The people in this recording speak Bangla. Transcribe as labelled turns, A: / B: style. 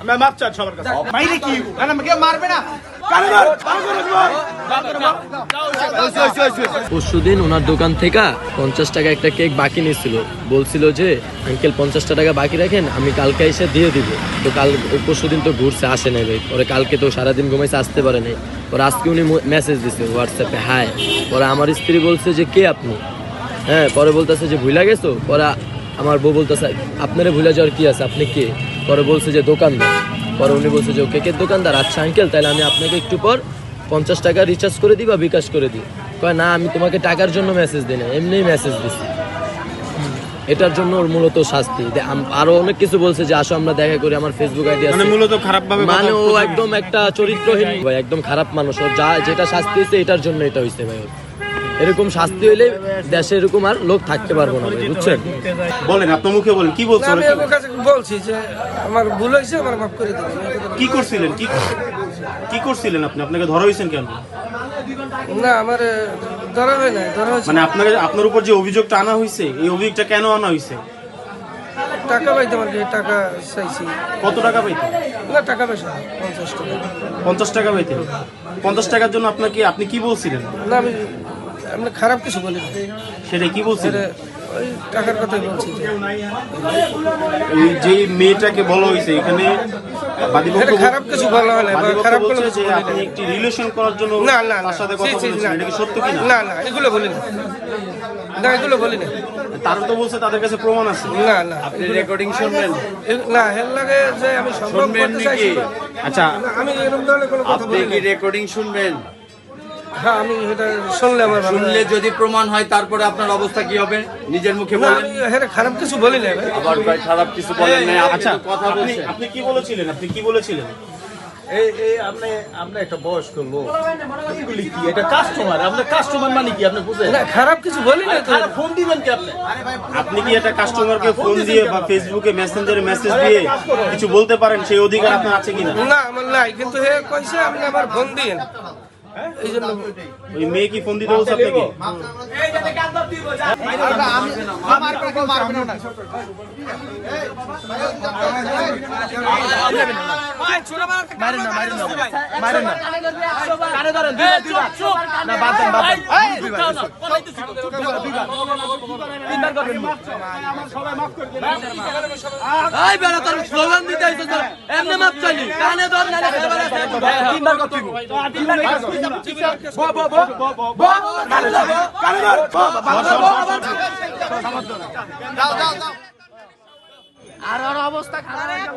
A: আমি মাপ চাই সবার কাছে মাইরে কি না মারবে না
B: পরশুদিন ওনার দোকান থেকে পঞ্চাশ টাকা একটা কেক বাকি নিয়েছিল। বলছিল যে, আঙ্কেল পঞ্চাশটা টাকা বাকি রাখেন, আমি কালকে এসে দিয়ে দিব। তো কাল, পরশুদিন তো ঘুরছে, আসে নাই ভাই। পরে কালকে তো সারাদিন ঘুমাইছে, আসতে পারে নাই। পরে আজকে উনি মেসেজ দিছে হোয়াটসঅ্যাপে হাই পরে আমার স্ত্রী বলছে যে, কে আপনি? হ্যাঁ পরে বলতেছে যে ভুলা গেছো? পরে আমার বউ বলতেছে, আপনারে ভুলে যাওয়ার কি আছে? আপনি কে? পরে বলছে যে দোকানদার। পরে উনি বলছে যে ও কেকের দোকানদার? আচ্ছা আঙ্কেল তাহলে আমি আপনাকে একটু পর পঞ্চাশ টাকা রিচার্জ করে দিই বা বিকাশ করে দিই। কয় না আমি তোমাকে টাকার জন্য মেসেজ দিই না এমনিই মেসেজ দিছি। এটার জন্য ওর মূলত শাস্তি। আরও অনেক কিছু বলছে যে আসো আমরা দেখা করি আমার ফেসবুক আইডি আছে।
A: মানে মূলত খারাপ ভাবে
B: মানে ও একদম একটা চরিত্রহীন ভাই একদম খারাপ মানুষ। ওর যা যেটা শাস্তি হয়েছে এটার জন্য এটা হয়েছে ভাই ওর। এরকম শাস্তি হইলে দেশে এরকম আর লোক থাকতে পারব না বুঝছেন?
A: বলেন আপনার মুখে বলেন কি বলছেন
C: আমি ওর কাছে বলছি যে আমার ভুল হয়েছে আমার মাফ করে দিন।
A: কি করছিলেন? কি কি করছিলেন আপনি? আপনাকে ধরা হয়েছেন কেন?
C: না আমার ধরা হয় নাই ধরা হয়েছে।
A: মানে আপনাকে আপনার উপর যে অভিযোগটা আনা হয়েছে এই অভিযোগটা কেন আনা হয়েছে?
C: টাকা পাইতে আমার টাকা চাইছি।
A: কত টাকা পাইতেন
C: না টাকা পয়সা পঞ্চাশ টাকা।
A: পঞ্চাশ টাকা পাইতেন পঞ্চাশ টাকার জন্য আপনাকে আপনি কি বলছিলেন?
C: না আমি আমি খারাপ কিছু বলি
A: সেটা কি বলছিলেন?
C: ওই টাকার কথাই বলছি যে
A: মেয়েটাকে বলা হয়েছে এখানে
C: খারাপ কিছু বলা হয় না বা খারাপ
A: বলছে আপনি একটি রিলেশন করার জন্য
C: না না না।
A: তার সাথে কথা বলেছেন। এটা কি সত্য কিনা
C: না? না এগুলো বলি না না এগুলো বলি না
A: তারা তো বলছে তাদের কাছে প্রমাণ আছে।
C: না না।
D: আপনি রেকর্ডিং শুনবেন।
C: এ- না হেল লাগে যে আমি
D: শুনবেন নাকি?
A: আচ্ছা
C: আমি এরকম ধরনের কোনো কথা
D: আপনি
C: বলি
D: কি রেকর্ডিং শুনবেন?
C: হ্যাঁ আমি এটা শুনলে আমার ভালো
D: শুনলে যদি প্রমাণ হয় তারপরে আপনার অবস্থা কি হবে? নিজের মুখে
C: না
D: বলেন।
C: আমি হ্যাঁ খারাপ কিছু বলি না ভাই।
D: আবার ভাই খারাপ কিছু বলেন না
A: আচ্ছা
D: কথা
A: আপনি
D: বলছেন।
A: আপনি কি বলেছিলেন? আপনি কি বলেছিলেন?
E: এই এই আপনি আপনি একটা বয়স্ক লোক। এগুলি কি? এটা কাস্টমার আপনার কাস্টমার মানে কি? আপনি বুঝেন?
C: না খারাপ কিছু বলি না তো।
E: খারাপ ফোন দিবেন কি আপনি?
A: আপনি কি একটা কাস্টমারকে ফোন দিয়ে বা ফেসবুকে মেসেঞ্জারে মেসেজ দিয়ে কিছু বলতে পারেন সেই অধিকার আপনার আছে কিনা?
C: না আমার নাই কিন্তু হে কইছে আপনি আবার ফোন দিয়েন। এই জন্য
A: ওই মেয়ে কি ফোন দিতে বলছে আপনাকে?
B: এই বেড়া তোর স্লোগান দিতে মাপ চাইলি কানে ধর নালে তিনবার কত তিনবার
F: আর আর অবস্থা খারাপ